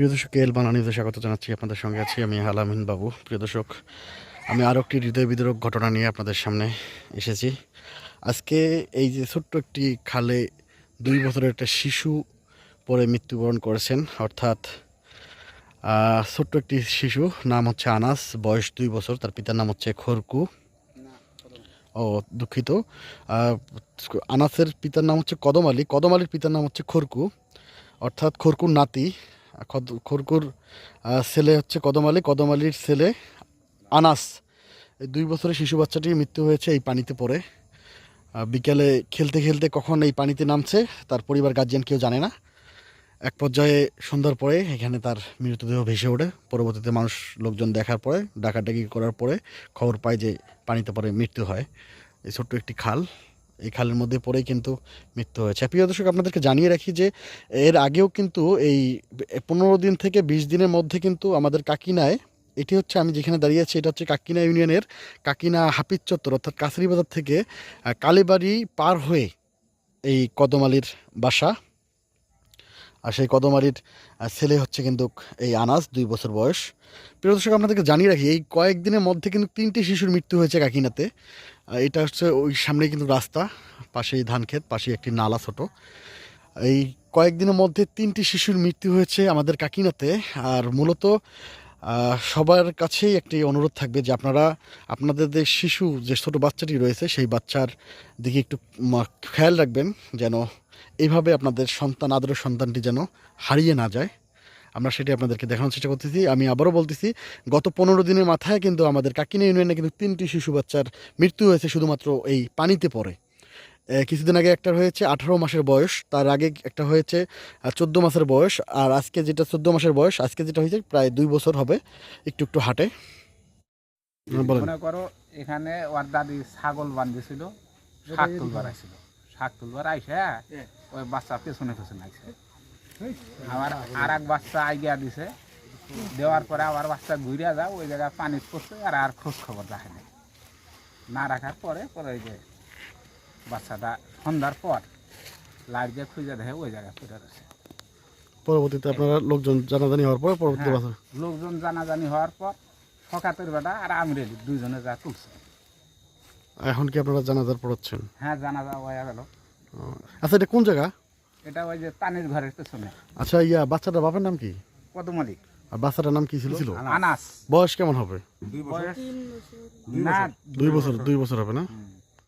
প্রিয় দর্শক, এল বানা নিউজে স্বাগত জানাচ্ছি আপনাদের সঙ্গে আছি আমি আলামিন বাবু। প্রিয় দর্শক, আমি আরও একটি হৃদয় বিদারক ঘটনা নিয়ে আপনাদের সামনে এসেছি। আজকে এই যে ছোট্ট একটি খালে দুই বছরের একটা শিশু পরে মৃত্যুবরণ করেছেন, অর্থাৎ ছোট্ট একটি শিশু, নাম হচ্ছে আনাস, বয়স দুই বছর, তার পিতার নাম হচ্ছে খরকু। ও, দুঃখিত। আনাসের পিতার নাম হচ্ছে কদম আলী, কদম আলীর পিতার নাম হচ্ছে খরকু, অর্থাৎ খরকুর নাতি। খরকুর ছেলে হচ্ছে কদম আলী। কদম আলীর ছেলে আনাস। এই দুই বছরের শিশু বাচ্চাটির মৃত্যু হয়েছে এই পানিতে পড়ে। বিকেলে খেলতে খেলতে কখন এই পানিতে নামছে, তার পরিবার গার্জিয়ান কেউ জানে না। এক পর্যায়ে সন্ধ্যার পরে এখানে তার মৃতদেহ ভেসে ওঠে। পরবর্তীতে মানুষ লোকজন দেখার পরে, ডাকাডাকি করার পরে খবর পায় যে পানিতে পরে মৃত্যু হয়। এই ছোট্ট একটি খাল। এই খালের মধ্যে পড়েই কিন্তু মৃত্যু হয়েছে। প্রিয় দর্শক আপনাদেরকে জানিয়ে রাখি যে এর আগেও কিন্তু এই পনেরো দিন থেকে বিশ দিনের মধ্যে কিন্তু আমাদের কাকিনায় এটি হচ্ছে আমি যেখানে দাঁড়িয়ে আছি এটা হচ্ছে কাকিনা ইউনিয়নের কাকিনা হাফিজ চত্বর অর্থাৎ কাছারি বাজার থেকে কালীবাড়ি পার হয়ে এই কদমালির বাসা। আর সেই কদমারির আহ, ছেলে হচ্ছে কিন্তু এই আনাস দুই বছর বয়স। প্রিয় দর্শক আপনাদেরকে জানিয়ে রাখি এই কয়েকদিনের মধ্যে কিন্তু তিনটি শিশুর মৃত্যু হয়েছে কাকিনাতে। এটা হচ্ছে ওই সামনেই কিন্তু রাস্তা, পাশেই ধান ক্ষেত, পাশেই একটি নালা ছোট। এই কয়েকদিনের মধ্যে তিনটি শিশুর মৃত্যু হয়েছে আমাদের কাকিনাতে, আর মূলত সবার কাছেই একটি অনুরোধ থাকবে যে আপনারা, আপনাদের যে শিশু, যে ছোটো বাচ্চাটি রয়েছে, সেই বাচ্চার দিকে একটু খেয়াল রাখবেন যেন এইভাবে আপনাদের সন্তান, আদরের সন্তানটি যেন হারিয়ে না যায়। আমরা সেটি আপনাদেরকে দেখানোর চেষ্টা করতেছি। আমি আবারও বলতেছি গত পনেরো দিনের মাথায় কিন্তু আমাদের কাকিনা ইউনিয়নে কিন্তু তিনটি শিশু বাচ্চার মৃত্যু হয়েছে শুধুমাত্র এই পানিতে পড়ে। কিছুদিন আগে একটা হয়েছে আঠারো মাসের বয়স তার আগে একটা হয়েছে চোদ্দ মাসের বয়স আর আজকে যেটা চোদ্দ মাসের বয়স আজকে যেটা হয়েছে প্রায় দুই বছর হবে একটু একটু হাঁটে। হ্যাঁ, বলেন। মনে করো এখানে ওর দাদি ছাগল বান্ধিছিল শাক তুলবার আইছিল শাক তুলবার আইসে ওই বাচ্চা পেছনে পেছনে আইসে। আবার আর এক বাচ্চা আইগিয়া দিছে। দেওয়ার পরে আবার বাচ্চা ঘুরিয়া যাও ওই জায়গায় পানি পড়ছে আর আর খোঁজ খবর রাখে নাই। না রাখার পরে পরে ওই যে বাচ্চাটা সন্ধ্যার পর লাইট দিয়ে খুঁজে দেখে ওই জায়গায় পড়ে রয়েছে। পরবর্তীতে আপনারা লোকজন জানাজানি হওয়ার পর পরবর্তী হ্যাঁ, বাসা লোকজন জানাজানি হওয়ার পর ফকাতের বেটা আর আমরেলি দুইজনে যা তুলছে। এখন কি আপনারা জানাজার পড়াচ্ছেন? হ্যাঁ জানাজা হয়ে গেল। আচ্ছা এটা কোন জায়গা? এটা ওই যে তানির ঘরের পেছনে। আচ্ছা ইয়া বাচ্চাটার বাপের নাম কি? পদমলি আর বাচ্চাটার নাম কি ছিল? ছিল? আনাস। বয়স কেমন হবে? বয়স না দুই বছর দুই বছর হবে না।